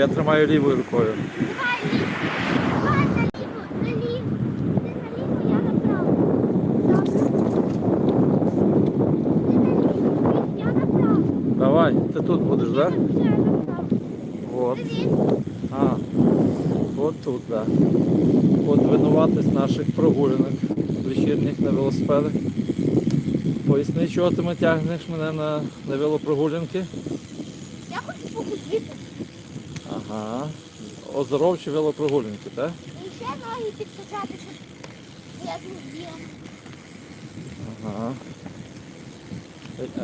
Я тримаю лівою рукою. Давай. Ти тут будеш, так? От. А, от тут, так. Да. От винуватись наших прогулянок вечірніх на велосипедах. Поясни, чого ти тягнеш мене на, на велопрогулянки? Ага. Оздоровчі велопрогулянки, так? І ще ноги підкачати, щоб я зробила. Ага.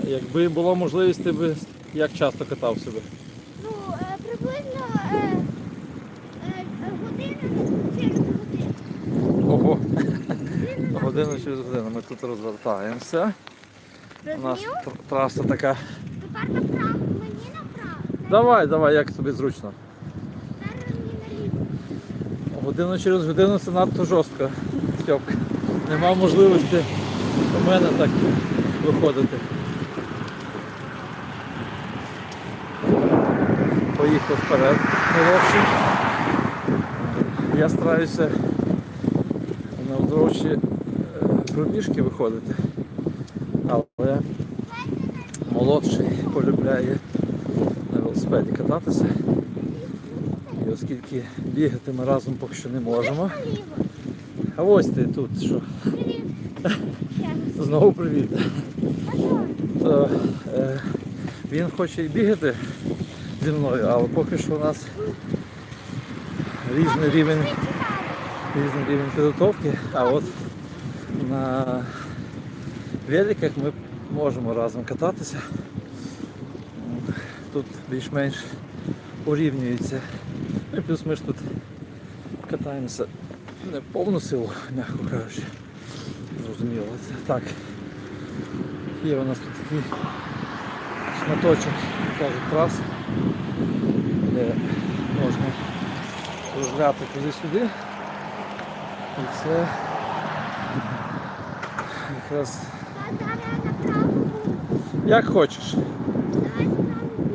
Якби була можливість, ти би як часто катав себе? Ну, е, приблизно е, е, годину через годину. Ого, Годину годину через годину ми тут розвертаємося. У нас Розумів? тр- траса така. Тепер направо. Мені направо. Давай, давай, як тобі зручно. Годину через годину це надто жорстко. Стьопка. Нема можливості у мене так виходити. Поїхав вперед. Молодший. Я стараюся на оздоровчі е, пробіжки виходити. Але молодший полюбляє на велосипеді кататися. Оскільки бігати ми разом поки що не можемо. А ось ти тут що. Знову привіт. То, е, він хоче і бігати зі мною, але поки що у нас різний рівень, різний рівень підготовки. А от на великах ми можемо разом кататися. Тут більш-менш урівнюється. Ну і плюс ми ж тут катаємося не в повну силу, м'яко кажучи. Зрозуміло. Це так. Є у нас тут такий шматочок, кажуть, трас, де можна розгляти туди-сюди. І це якраз як хочеш. Давай направо буду.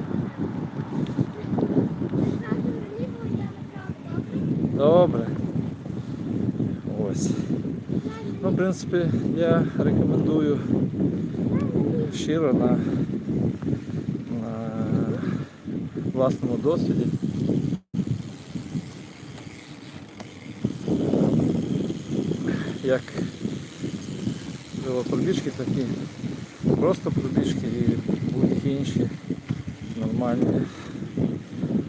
Зразу наліво, я направо. Добре. Ось. Ну, в принципі, я рекомендую щиро на, на власному досвіді. Як велопробіжки, так і просто пробіжки і будь-які інші нормальні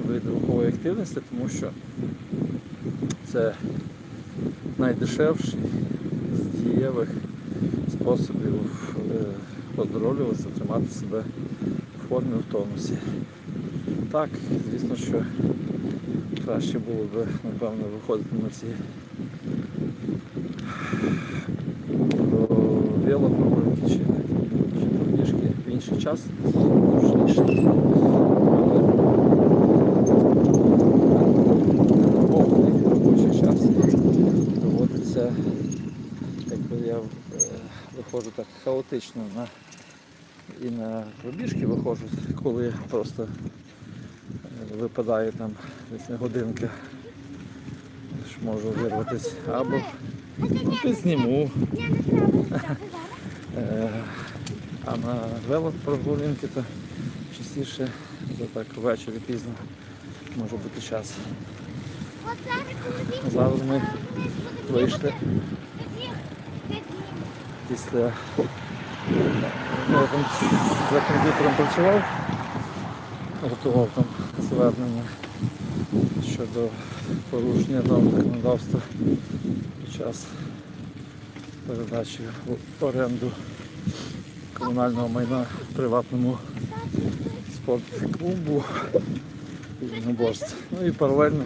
види рухової активності, тому що це найдешевший з дієвих способів е, оздоровлюватися, тримати себе в формі в тонусі. Так, звісно, що краще було б, напевно, виходити на ці велопрогулянки чи, чи пробіжки в інший час, зручніше. Але повний робочий час доводиться, якби я е, виходжу так хаотично на і на пробіжки виходжу, коли просто е, випадає там десь годинка, що можу вирватися, або ну, зараз. Е, А на велопрогулянки то частіше то так ввечері пізно може бути час. Зараз, ми вийшли. Після я за комп'ютером працював, готував там звернення щодо порушення норм законодавства під час передачі в оренду комунального майна приватному спортклубу єдиноборств. Ну і паралельно.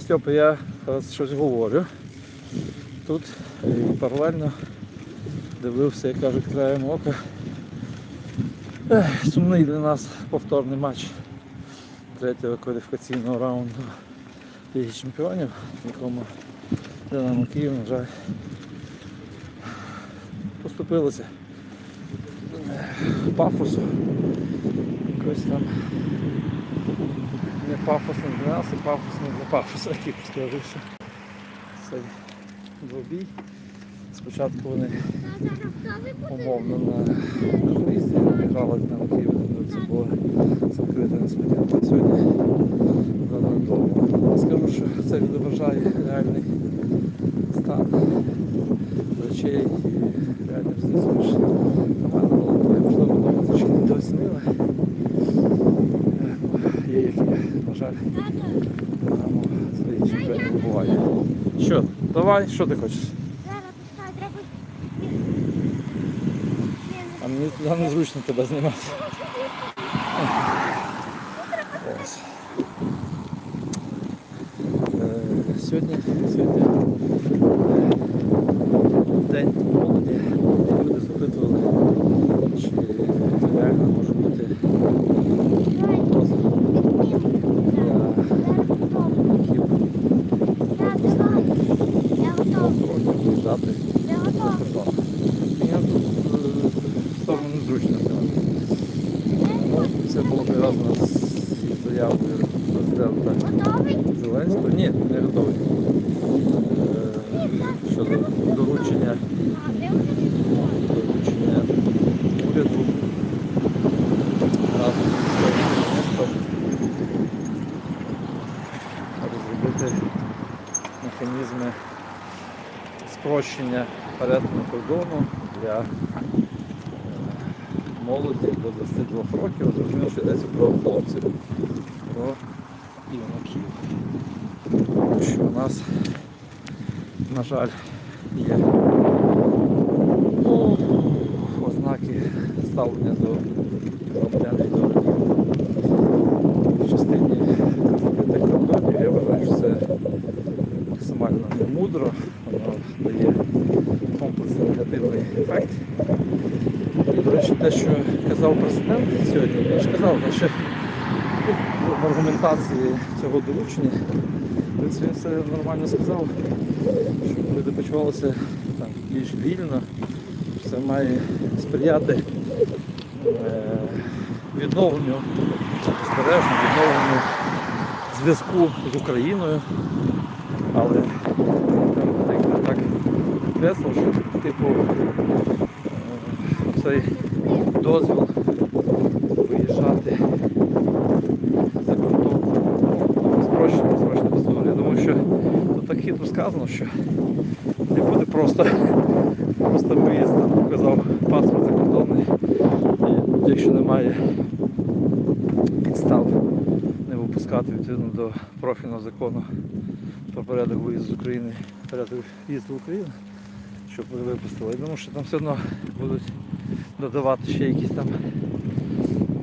Стьопа, я зараз щось говорю. Тут і паралельно дивився, як кажуть, краєм ока. Ех, Сумний для нас повторний матч третього кваліфікаційного раунду Ліги Чемпіонів, в якому Динамо Київ, на жаль, поступилося пафосу. Якось там не пафосно для нас, і пафосно для пафосу, який скажу, цей двобій. Спочатку вони умовно на місці грали там Київ, це було закрите несподіванка. Сьогодні дано довго. Скажу, що це відображає реальний стан речей і реально здійснюєш нормально було. Можливо, вдома ще не дооцінили. Є які, на жаль, свої чемпіони буває. Що, давай, що ти хочеш? зараз пускай, треба. А мені туди незручно тебе знімати. Е, Сьогодні, сьогодні е, день молоді. Люди запитували, чи реально може бути розвиток для років Я готова. років виїжджати Я за готова. кордон. Я тут е, в незручно. Ну, це було пов'язано з заявою президента Зеленського. Ні, не готовий. Е, Щодо доручення, доручення уряду разом з міністром розробити механізми спрощення перетину кордону для молоді до 22 років. Зрозуміло, що йдеться про хлопців, про юнаків. Що у нас, на жаль, є ознаки ставлення до громадян інвалідів в частині закритих кордонів. Я вважаю, що це максимально немудро, воно дає комплексний негативний ефект. І, до речі, те, що казав президент сьогодні, він ж казав, що в аргументації цього принципі, він все нормально сказав, щоб люди почувалися там, більш вільно, що це має сприяти е, відновленню, збереженню, відновленню зв'язку з Україною. Але так, кресло, що типу е, цей дозвіл виїжджати за кордон. Ну, Спрощена, спрощена історія. Думаю, що тут так хитро сказано, що не буде просто, просто виїзд, показав паспорт закордонний. І якщо немає підстав не випускати відповідно до профільного закону про порядок виїзду з України, порядок в'їзду в Україну, щоб ви випустили. Я думаю, що там все одно будуть додавати ще якісь там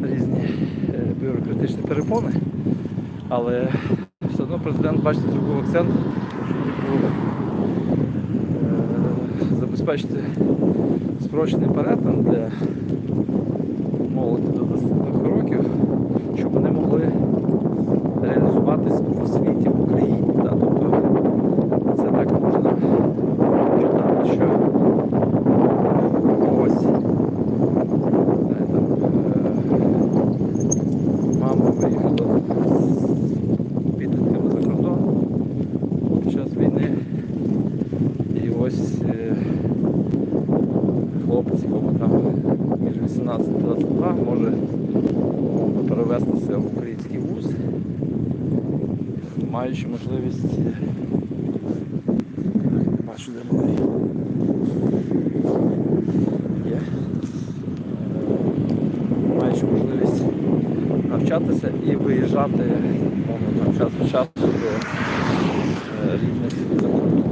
різні е, бюрократичні перепони. Але все одно президент, бачите, зробив акцент, що типу, е, забезпечити спрощений перетин для молоді до 22 років, щоб вони могли реалізуватись в Україні. Да? Тобто це так можна читати, що когось знає, там, е, мама виїхала з підлітками за кордон під час війни. І ось е, хлопець, якому там між 18 і 22 може умовно перевестися в український вуз, маючи можливість е, бачу, де малий є. Е, Маючи можливість навчатися і виїжджати умовно, там, час від часу до е, рідних за кордон.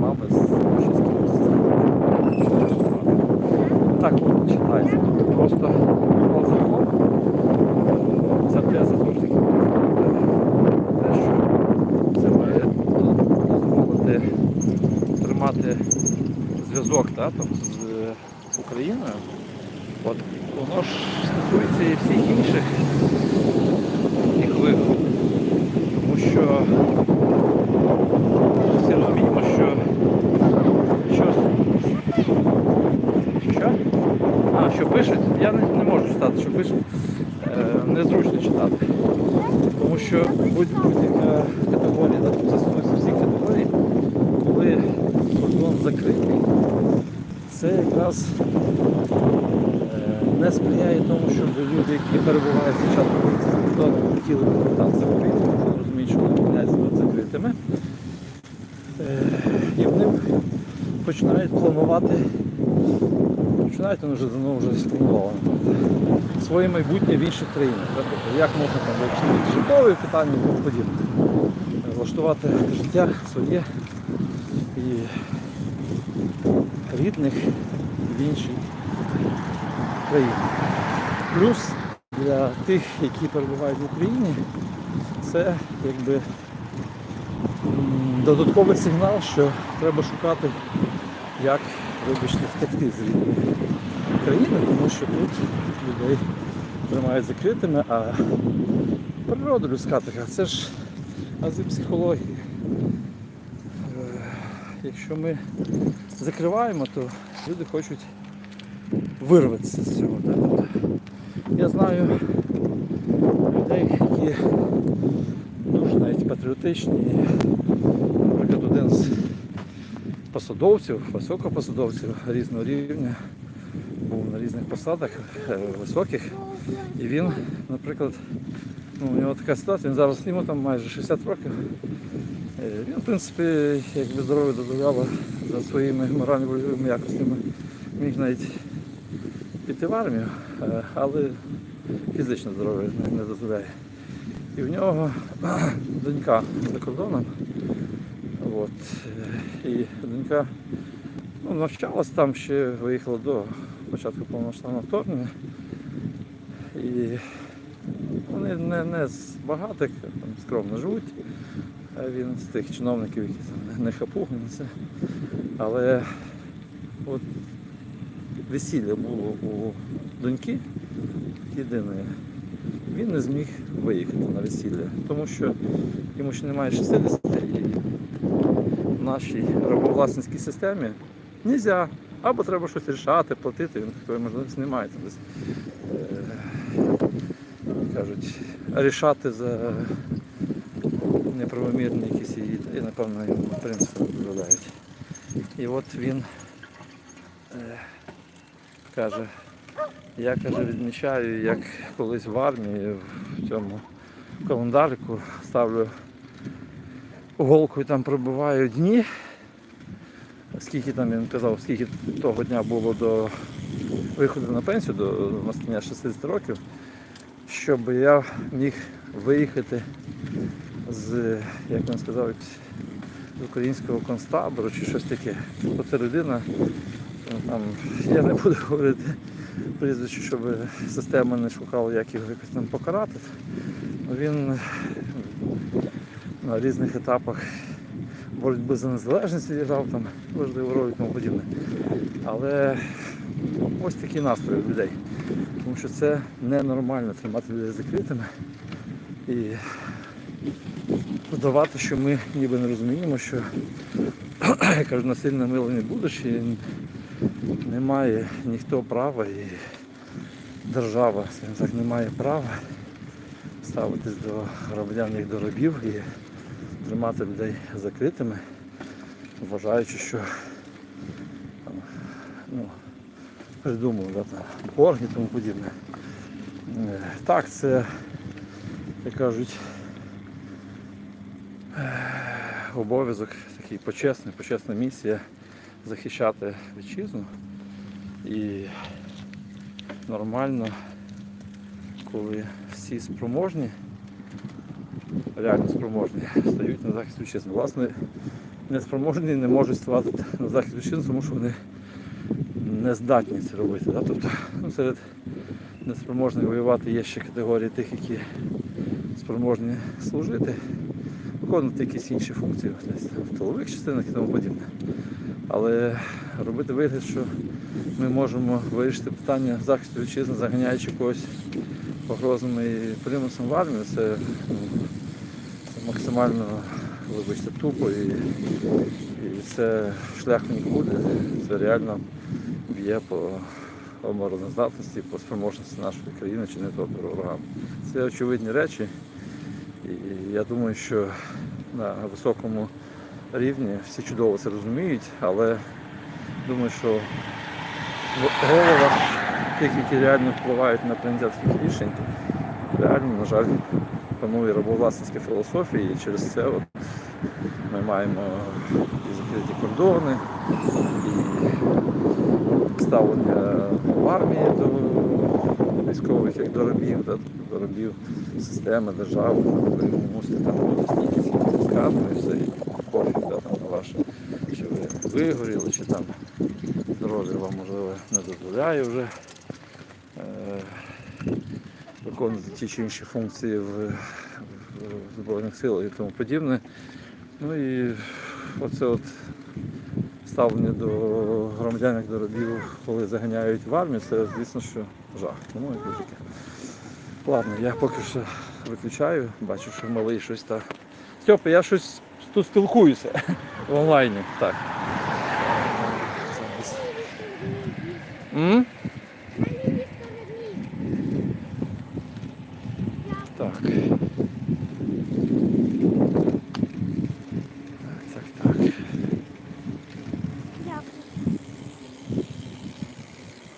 Мами з російським Так читається. Просто закон. Ця теза знову ж таки те, що це має дозволити тримати зв'язок та, там, з е, Україною. От, воно ж стосується і всіх інших їх вигод. Тому що всі розуміємо, що що що? А, що пишуть? Я не, не можу читати, що пишуть. Е, незручно читати. що будь- будь-яка категорія, да, тут стосується всіх категорій, коли кордон закритий, це якраз е, не сприяє тому, щоб люди, які перебувають спочатку за кордоном, хотіли повертатися в Україну, тому що розуміють, що вони опиняються Е, І вони починають планувати, починають вони вже давно вже спланували своє майбутнє в інших країнах. Тобто, як можна там вирішити житлові питання і подібне. Влаштувати життя своє і рідних в іншій країні. Плюс для тих, які перебувають в Україні, це якби додатковий сигнал, що треба шукати, як вибачте, втекти з рідної країни, тому що тут людей тримають закритими, а природа людська така, це ж ази психології. Е, Якщо ми закриваємо, то люди хочуть вирватися з цього. Я знаю людей, які патріотичні. Наприклад, один з посадовців, високопосадовців різного рівня, був на різних посадах е, високих. І він, наприклад, ну, у нього така ситуація, він зараз йому там майже 60 років. Е, Він, в принципі, якби здоров'я дозволяло за своїми морально-вольовими якостями, міг навіть піти в армію, е, але фізичне здоров'я не дозволяє. І в нього донька за кордоном. От. І донька ну, навчалась там ще, виїхала до початку повномасштабного вторгнення. І вони не, не з багатих, там, скромно живуть. Він з тих чиновників, які там не хапуги, не це. Але от весілля було у доньки єдиної. Він не зміг виїхати на весілля, тому що йому ще немає 60 і в нашій рабовласницькій системі не можна. Або треба щось рішати, платити, він такої можливості немає. Там десь, е, кажуть, рішати за неправомірні якісь її, і, напевно, йому принципи дозволяють. І от він е, каже, я каже, відмічаю, як колись в армії в цьому календарику ставлю голкою там пробиваю дні. Скільки там він казав, скільки того дня було до виходу на пенсію, до настання 60 років, щоб я міг виїхати з, як він сказав, з українського концтабору чи щось таке. Тобто це людина, там, я не буду говорити прізвище, щоб система не шукала, як його якось там покарати. Ну, Він на різних етапах боротьби за незалежність відіграв там важливу роль і тому подібне. Але ось такі настрої людей. Тому що це ненормально тримати людей закритими і вдавати, що ми ніби не розуміємо, що я кажу, насильно мило не будеш і немає ніхто права і держава, скажімо так, не має права ставитись до громадян як до рабів і тримати людей закритими, вважаючи, що там, ну, придумали да, там, і тому подібне. Е, Так, це, як кажуть, е, обов'язок такий почесний, почесна місія захищати вітчизну. І нормально, коли всі спроможні, реально спроможні, стають на захист вітчизни. Власне, неспроможні не можуть ставати на захист вітчизни, тому що вони не здатні це робити. Да? Тобто ну, серед неспроможних воювати є ще категорії тих, які спроможні служити, виконувати якісь інші функції в тилових частинах і тому подібне. Але робити вигляд, що ми можемо вирішити питання захисту вітчизни, заганяючи когось погрозами і примусом в армію, це, ну, це максимально, вибачте, тупо і, і це шлях нікуди. Це реально б'є по обороноздатності, по спроможності нашої країни чи не то ворогам. Це очевидні речі. І я думаю, що на високому рівні всі чудово це розуміють, але думаю, що в головах тих, які реально впливають на прийняття таких рішень, реально, на жаль, панує рабовласницька філософія, і через це от ми маємо і закриті кордони, і ставлення в армії до військових як до рабів, до рабів системи, держави, ви мусите там бути стільки скільки і все, да, ваше, чи ви вигоріли, чи там здоров'я вам можливо не дозволяє вже е, виконувати ті чи інші функції в, Збройних силах і тому подібне. Ну і оце от ставлення до громадян як до рабів, коли заганяють в армію, це звісно, що жах. Ну і таке. Ладно, я поки що виключаю, бачу, що малий щось так. Стьопа, я щось тут спілкуюся в онлайні. Так. М?